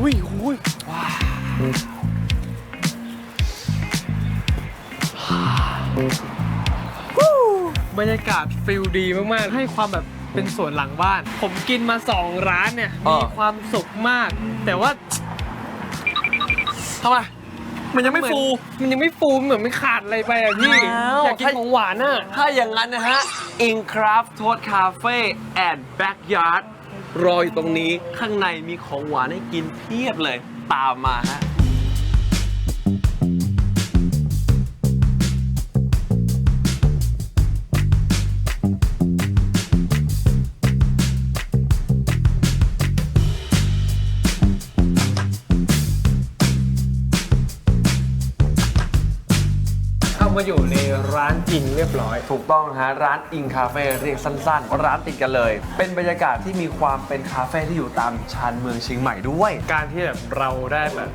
อุ้ยอุ้ยว้าวฮู้บรรยากาศฟิลดีมาก ๆ ให้ความแบบเป็นสวนหลังบ้าน ผมกินมาสองร้านเนี่ยอ่ามีมีความสุขมาก แต่ว่าทำไมมันยังไม่เหอนฟู มันยังไม่ฟูเหมือนไม่ขาดอะไรไปอะพี่อ้าวอยากกินของหวานอะ ถ้าอย่างนั้นนะฮะ Incraft Toast Cafe and Backyard รออยู่ตรงนี้ข้างในมีของหวานให้กินเพียบเลยตามมาฮะ มาอยู่ในร้านจริงเรียบร้อย ถูกต้องฮะร้านอิงคาเฟ่เรียกสั้นๆ ร้านติดกันเลย เป็นบรรยากาศที่มีความเป็นคาเฟ่ที่อยู่ตามชานเมืองเชียงใหม่ด้วย การที่แบบเราได้แบบ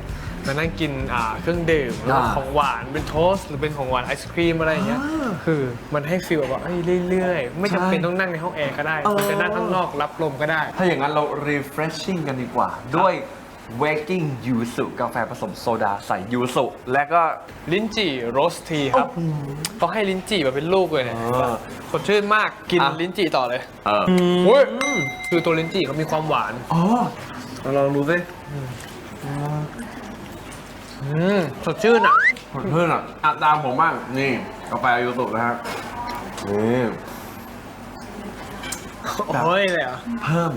มานั่งกินอ่าเครื่องดื่มหรือว่าอ่าของหวานเป็นโทสต์หรือเป็นของหวานไอศครีมอะไรอย่างเงี้ยอ่าคือมันให้ฟีลแบบว่าเอ้ยเรื่อยๆ ไม่จำเป็นใช่ต้องนั่งในห้องแอร์ก็ได้เออมันจะนั่งข้างนอกรับลมก็ได้ ถ้าอย่างนั้นเรา refreshing กันดีกว่า ด้วย Waking ยูสุกาแฟผสมโซดาใส่ยูสุและก็ ลิ้นจี่โรสทีครับเขาให้ลิ้นจี่มาเป็นลูกเลยเนี่ยเออสดชื่นมากกินอะ ลิ้นจี่ต่อเลยเออโอ้ยคือตัวลิ้นจี่เขามีความหวานอ๋อลองดูสิอืมสดชื่นอะเพื่อนอะอะตามผมบ้างนี่กาแฟยูสุนะฮะนี่ ครับโอ้ยเลยเหรอะเพิ่ม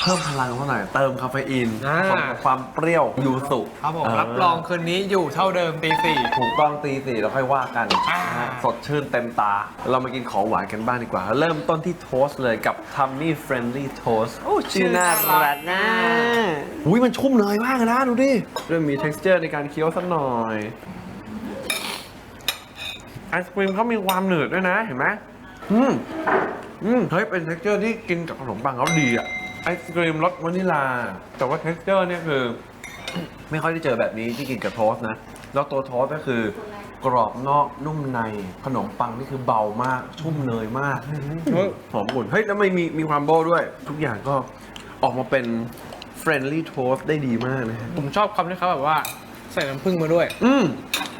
เพิ่มพลังเขาหน่อย เติมคาเฟอีนอ่าผสมกับความเปรี้ยวยูสุครับผมเรับรองคืนนี้อยู่เท่าเดิมตีสี่ ถูกต้องตีสี่เราค่อยว่ากันอ่า นะฮะสดชื่นเต็มตา เรามากินของหวานกันบ้างดีกว่า เริ่มต้นที่โทสต์เลยกับ Tummy Friendly Toast โอ้ชื่อน่ารักนะอุ้ยมันชุ่มเนยมากเลยนะ ดูดิ เริ่มมี texture ในการเคี้ยวสักหน่อยไอศครีมเขามีความหนืดด้วยนะ เห็นไหมอืม อืมเฮ้ยเป็น texture ที่กินกับขนมปังเขาดีอะไอศครีมรสวานิลา แต่ว่า texture เนี่ยคือ ไม่ค่อยได้เจอแบบนี้ที่กินกับโทสต์นะ แล้วตัวโทสต์ก็คือกรอบนอกนุ่มในขนมปังนี่คือเบามาก ชุ่มเนยมากเฮ้ยหอมอุ่นเฮ้ยแล้วไม่มีมีความโบด้วย ทุกอย่างก็ออกมาเป็น friendly toast ได้ดีมากนะฮะผมชอบคำที่เขาแบบว่าใส่น้ำผึ้งมาด้วย อืม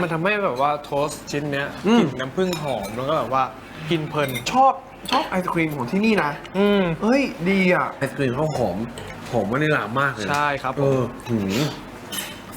มันทำให้แบบว่าโทสต์ชิ้นเนี้ยอืมกลิ่นน้ำผึ้งหอมแล้วก็แบบว่า กินเพลิน ชอบชอบไอศครีมของที่นี่นะอืม เฮ้ยดีอะ ไอศครีมเขาหอม หอมวานิลามากเลยนะใช่ครับผเอมอหืม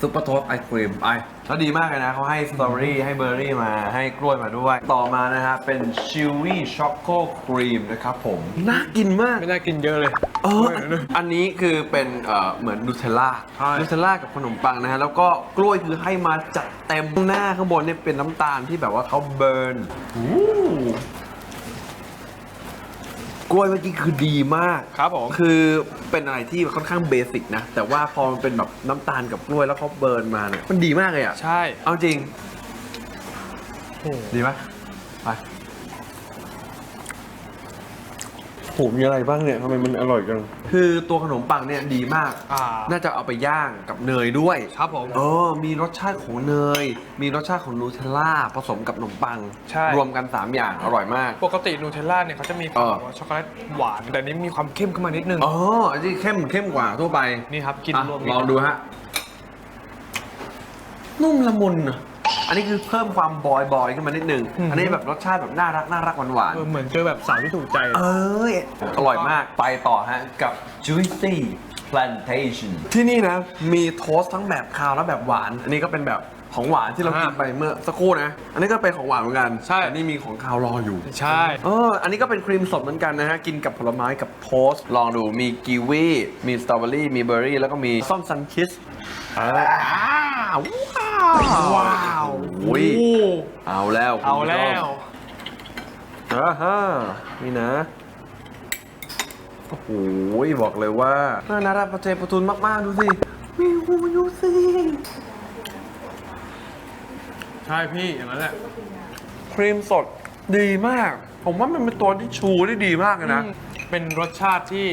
ซุปเปอร์โทสต์ไอศครีมไปแล้วดีมากเลยนะเขาให้สตรอเบอรี่ให้เบอร์รี่มาให้กล้วยมาด้วย ต่อมานะฮะ เป็นชิวี่ช็อกโกครีมนะครับผม น่ากินมาก ไม่น่ากินเยอะเลยเออด้วยนะอันนี้คือเป็นเอ่อเหมือนนูเทลล่าใช่ นูเทลล่ากับขนมปังนะฮะ แล้วก็กล้วยคือให้มาจัดเต็มหน้าข้างบนเนี่ยเป็นน้ำตาลที่แบบว่าเขาเบิร์นอู้ กล้วยเมื่อกี้คือดีมากครับผม คือเป็นอะไรที่ค่อนข้างเบสิกนะ แต่ว่าพอมันเป็นแบบน้ำตาลกับกล้วยแล้วเขาเบิร์นมาเนี่ยมันดีมากเลยอะใช่ เอาจริงโอ้ดีไหมไป โหมีอะไรบ้างเนี่ยทำไมมันอร่อยจัง คือตัวขนมปังเนี่ยดีมาก อ่า น่าจะเอาไปย่างกับเนยด้วยครับผม เออ มีรสชาติของเนย มีรสชาติของนูเทลล่าผสมกับขนมปัง ใช่ รวมกัน 3 อย่างอร่อยมาก ปกตินูเทลล่าเนี่ยเขาจะมีความเออ แบบว่าช็อกโกแลตหวาน แต่อันนี้มีความเข้มขึ้นมานิดนึง อ๋ออันนี้เข้มเข้มกว่าทั่วไปนี่ครับกินอะรวมลองดูฮะ นุ่มละมุนอะ อันนี้คือเพิ่มความบอยบอยขึ้นมานิดนึงอันนี้แบบรสชาติแบบน่ารักน่ารักหวานหวานๆเออเหมือนเจอแบบสาวที่ถูกใจเอ้ยอร่อยมากไปต่อฮะกับ Juicy Plantation ที่นี่นะมีโทสต์ทั้งแบบคาวและแบบหวาน อันนี้ก็เป็นแบบของหวานที่เราอ่ากิกินไปเมื่อสักครู่นะ อันนี้ก็เป็นของหวานเหมือนกันใช่ แต่นี่มีของคาวรออยู่ ใช่ เออ อันนี้ก็เป็นครีมสดเหมือนกันนะฮะ กินกับผลไม้กับโทสต์ลองดู มีกีวี มีสตรอเบอรี่ มีเบอร์รี่ แล้วก็มีส้มซันคิสอ้าวว้า วว้าวโอ้ยโอ้เอาแล้วคุณเอาผู้ชมแล้วอ่าฮะนี่นะ โอ้โหบอกเลยว่าน่านารับประเทศประทุนมาก ๆ ดูสิมีหูดูสิใช่พี่อย่างนั้นแหละ ครีมสดดีมาก ผมว่ามันเป็นตัวที่ชูได้ดีมากเลยนะเป็นรสชาติที่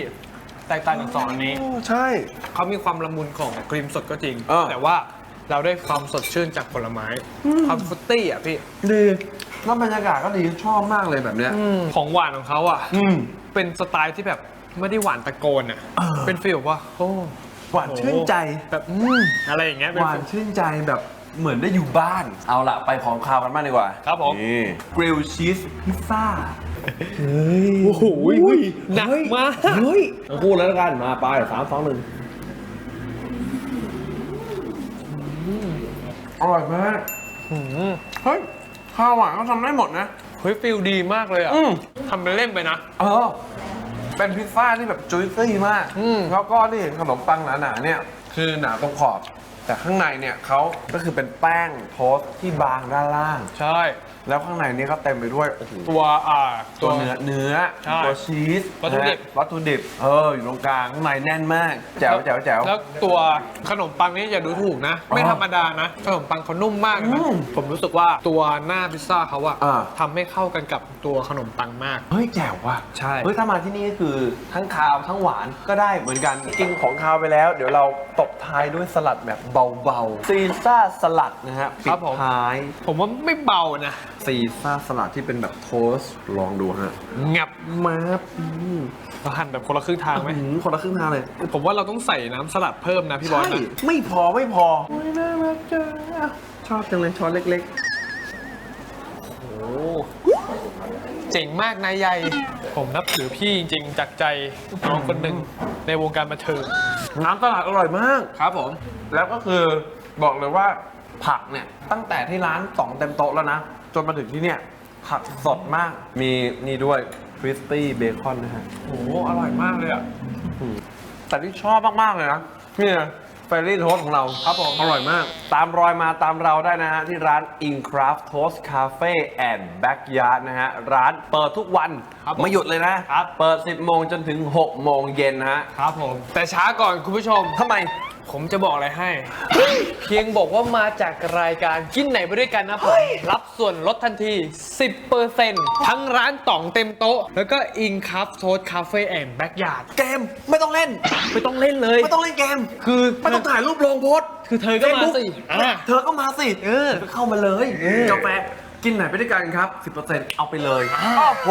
แตกต่างจากสองอันนี้ โอ้ใช่ เขามีความละมุนของครีมสดก็จริง เออ แต่ว่า เราได้ความสดชื่นจากผลไม้ความฟรุตตี้อะพี่ ดีแล้วบรรยากาศก็ดีชอบมากเลยแบบเนี้ย ของหวานของเขาอะอืม เป็นสไตล์ที่แบบไม่ได้หวานตะโกนอะเออเป็นฟีลแบบว่าโอ้หวานชื่นใจ แบบอืมอะไรอย่างเงี้ยเป็หวานชื่นใจแบบเหมือนได้อยู่บ้าน เอาละไปของคาวกันบ้างดีกว่าครับผม นี่กริลชีสพิซซ่าโอ้โหหนักมาก เฮ้ยทั้งคู่เลยแล้วกันมาไปสามสองหนึ่ง อร่อยมากอืมเฮ้ยข้าวหวานเขาทำได้หมดนะ เฮ้ยฟิลดีมากเลยอะอืม ทำเป็นเล่นไปนะ เออ เป็นพิซซ่าที่แบบจุยซี่มาก อืม แล้วก็ที่เห็นขนมปังหนาๆเนี่ย คือหนาตรงขอบ แต่ข้างในเนี่ยเขาก็คือเป็นแป้งโทสต์ที่บางด้านล่าง ใช่ แล้วข้างในนี่ก็เต็มไปด้วยโอ้โหตัวอ่า ตัวเนื้อเนื้อใช่ตัวชีสวัตถุดิบ นะฮะวัตถุดิบเอออยู่ตรงกลางข้างในแน่นมากแจ๋วแจ๋วแจ๋ว แล้วตัวขนมปังนี่อย่าดูถูกนะ ไม่อ๋อธรรมดานะ ขนมปังเขานุ่มมากเลยนะอืมผมรู้สึกว่าตัวหน้าพิซซ่าเขาอะอ่า ทำให้เข้ากันกับตัวขนมปังมาก เฮ้ยแจ๋วว่ะใช่ เฮ้ยถ้ามาที่นี่ก็คือทั้งคาวทั้งหวานก็ได้เหมือนกันกินของคาวไปแล้ว เดี๋ยวเราตบท้ายด้วยสลัดแบบเบาๆ ซีซ่าสลัดนะฮะคปิรัดบผม ท้ายผมว่าไม่เบานะ ซีซ่าสลัดที่เป็นแบบโทสต์ลองดูฮะงับมาบอืมเราหั่นแบบคนละครึ่งทางไหม อื้อหือคนละครึ่งทางเลยผมว่าเราต้องใส่น้ำสลัดเพิ่มนะพี่บอลใช่นะไม่พอไม่พอไม่น่ารักจังอะชอบจังเลยช้อนเล็กโอ้เจ๋งมากนายใหญ่ ผมนับถือพี่จริงๆ จากใจน้องคนหนึ่งในวงการบันเทิงๆ น้ำสลัดอร่อยมาก ครับผม แล้วก็คือบอกเลยว่าผักเนี่ยตั้งแต่ที่ร้านสองเต็มโต๊ะแล้วนะ จนมาถึงที่เนี่ย ผักสดมาก มีนี่ด้วยคริสปี้เบคอนนะฮะ โอ้อร่อยมากเลยอะ แต่ที่ชอบมาก ๆ เลยนะนี่เฟรรี่โทสของเราครับผมอร่อยมาก ตามรอยมาตามเราได้นะฮะ ที่ร้าน Incraft Toast Cafe and Backyard นะฮะ ร้านเปิดทุกวัน ครับผมไม่หยุดเลยนะ ครับ เปิด 10 โมงจนถึง 6 โมงเย็นนะฮะ ครับผม แต่ช้าก่อนคุณผู้ชม ทำไม ผมจะบอกอะไรให้ เพียงบอกว่ามาจากรายการกินไหนไปด้วยกันนะผมรับส่วนลดทันที 10%ทั้งร้านต่องเต็มโต๊ะ แล้วก็อิงคัฟโทสคาเฟ่แอนด์แบ็กยาร์ดเกมไม่ต้องเล่น ไม่ต้องเล่นเลย ไม่ต้องเล่นเกม คือไม่ต้องถ่ายรูปลงโพสต์คือเธอก็มาสิ Facebook อะเธอก็มาสิ เออเข้ามาเลยกาแฟกินไหนไปด้วยกันครับ 10%เอาไปเลยโอ้โห